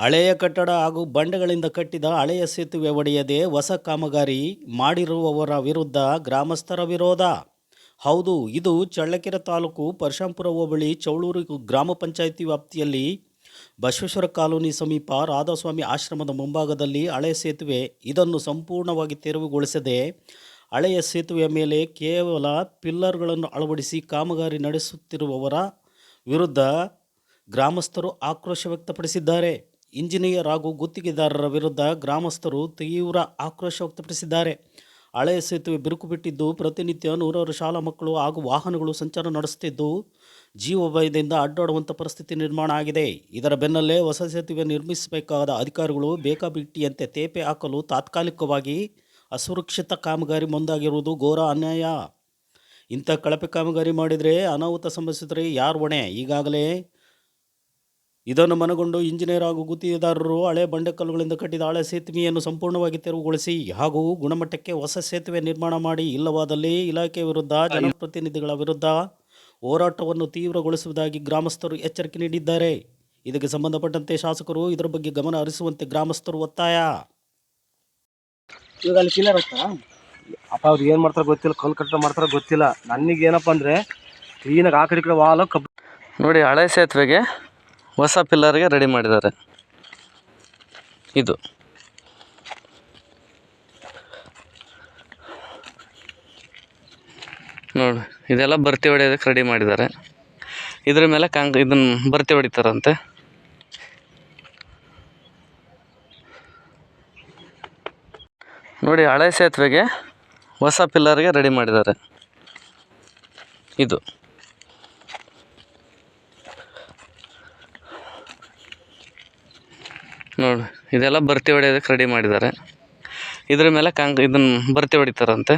ಹಳೆಯ ಕಟ್ಟಡ ಹಾಗೂ ಬಂಡೆಗಳಿಂದ ಕಟ್ಟಿದ ಹಳೆಯ ಸೇತುವೆ ಒಡೆಯದೆ ಹೊಸ ಕಾಮಗಾರಿ ಮಾಡಿರುವವರ ವಿರುದ್ಧ ಗ್ರಾಮಸ್ಥರ ವಿರೋಧ. ಹೌದು, ಇದು ಚಳ್ಳಕೆರೆ ತಾಲೂಕು ಪರಶಾಂಪುರ ಹೋಬಳಿ ಚೌಳೂರು ಗ್ರಾಮ ಪಂಚಾಯಿತಿ ವ್ಯಾಪ್ತಿಯಲ್ಲಿ ಬಸವೇಶ್ವರ ಕಾಲೋನಿ ಸಮೀಪ ರಾಧಾಸ್ವಾಮಿ ಆಶ್ರಮದ ಮುಂಭಾಗದಲ್ಲಿ ಹಳೆಯ ಸೇತುವೆ. ಇದನ್ನು ಸಂಪೂರ್ಣವಾಗಿ ತೆರವುಗೊಳಿಸದೆ ಹಳೆಯ ಸೇತುವೆಯ ಮೇಲೆ ಕೇವಲ ಪಿಲ್ಲರ್ಗಳನ್ನು ಅಳವಡಿಸಿ ಕಾಮಗಾರಿ ನಡೆಸುತ್ತಿರುವವರ ವಿರುದ್ಧ ಗ್ರಾಮಸ್ಥರು ಆಕ್ರೋಶ ವ್ಯಕ್ತಪಡಿಸಿದ್ದಾರೆ. ಇಂಜಿನಿಯರ್ ಹಾಗೂ ಗುತ್ತಿಗೆದಾರರ ವಿರುದ್ಧ ಗ್ರಾಮಸ್ಥರು ತೀವ್ರ ಆಕ್ರೋಶ ವ್ಯಕ್ತಪಡಿಸಿದ್ದಾರೆ. ಹಳೆಯ ಸೇತುವೆ ಬಿರುಕು ಬಿಟ್ಟಿದ್ದು ಪ್ರತಿನಿತ್ಯ ನೂರಾರು ಶಾಲಾ ಮಕ್ಕಳು ಹಾಗೂ ವಾಹನಗಳು ಸಂಚಾರ ನಡೆಸುತ್ತಿದ್ದು ಜೀವಭಯದಿಂದ ಅಡ್ಡಾಡುವಂಥ ಪರಿಸ್ಥಿತಿ ನಿರ್ಮಾಣ ಆಗಿದೆ. ಇದರ ಬೆನ್ನಲ್ಲೇ ಹೊಸ ಸೇತುವೆ ನಿರ್ಮಿಸಬೇಕಾದ ಅಧಿಕಾರಿಗಳು ಬೇಕಾಬಿಟ್ಟಿಯಂತೆ ತೇಪೆ ಹಾಕಲು ತಾತ್ಕಾಲಿಕವಾಗಿ ಅಸುರಕ್ಷಿತ ಕಾಮಗಾರಿ ಮುಂದಾಗಿರುವುದು ಘೋರ ಅನ್ಯಾಯ. ಇಂಥ ಕಳಪೆ ಕಾಮಗಾರಿ ಮಾಡಿದರೆ ಅನಾಹುತ ಸಂಭವಿಸಿದರೆ ಯಾರು ಹೊಣೆ? ಈಗಾಗಲೇ ಇದನ್ನು ಮನಗೊಂಡು ಇಂಜಿನಿಯರ್ ಹಾಗೂ ಗುತ್ತಿಗೆದಾರರು ಹಳೆ ಬಂಡೆಕಲ್ಲುಗಳಿಂದ ಕಟ್ಟಿದ ಹಳೆ ಸೇತುವೆಯನ್ನು ಸಂಪೂರ್ಣವಾಗಿ ತೆರವುಗೊಳಿಸಿ ಹಾಗೂ ಗುಣಮಟ್ಟಕ್ಕೆ ಹೊಸ ಸೇತುವೆ ನಿರ್ಮಾಣ ಮಾಡಿ ಇಲ್ಲವಾದಲ್ಲಿ ಇಲಾಖೆ ವಿರುದ್ಧ ಜನಪ್ರತಿನಿಧಿಗಳ ವಿರುದ್ಧ ಹೋರಾಟವನ್ನು ತೀವ್ರಗೊಳಿಸುವುದಾಗಿ ಗ್ರಾಮಸ್ಥರು ಎಚ್ಚರಿಕೆ ನೀಡಿದ್ದಾರೆ. ಇದಕ್ಕೆ ಸಂಬಂಧಪಟ್ಟಂತೆ ಶಾಸಕರು ಇದರ ಬಗ್ಗೆ ಗಮನ ಹರಿಸುವಂತೆ ಗ್ರಾಮಸ್ಥರು ಒತ್ತಾಯ. ಇವಾಗ ಅಲ್ಲಿ ಹಾಕ್ತಾರಾ ಅಪ್ಪ ಅವ್ರು ಏನು ಮಾಡ್ತಾರೆ ಗೊತ್ತಿಲ್ಲ ಕಲ್ಲು ಕಟ್ಟಡ ಮಾಡ್ತಾರೆ ಗೊತ್ತಿಲ್ಲ. ನನಗೆ ಏನಪ್ಪ ಅಂದರೆ ಕ್ಲೀನಾಗಿ ಆ ಕಡೆ ಈ ಕಡೆ ವಾಲು ಕಬ್ಬು ನೋಡಿ ಹಳೆ ಸೇತುವೆಗೆ ಹೊಸ ಪಿಲ್ಲರ್ಗೆ ರೆಡಿ ಮಾಡಿದ್ದಾರೆ. ಇದು. ನೋಡಿ, ಇದೆಲ್ಲ ಬರ್ತಿ ಹೊಡೆಯೋದಕ್ಕೆ ರೆಡಿ ಮಾಡಿದ್ದಾರೆ. ಇದ್ರ ಮೇಲೆ ಕಾಂಕ್ ಇದನ್ನು ಬರ್ತಿ ಹೊಡಿತಾರಂತೆ. ನೋಡಿ, ಹಳೆ ಸೇತುವೆಗೆ ಹೊಸ ಪಿಲ್ಲರ್ಗೆ ರೆಡಿ ಮಾಡಿದ್ದಾರೆ. ಇದು. ನೋಡಿ ಇದೆಲ್ಲ ಬರ್ತಿ ಹೊಡೆಯೋದಕ್ಕೆ ರೆಡಿ ಮಾಡಿದ್ದಾರೆ. ಇದ್ರ ಮೇಲೆ ಕಾಂಕ್ ಇದನ್ನು ಬರ್ತಿ ಹೊಡಿತಾರಂತೆ.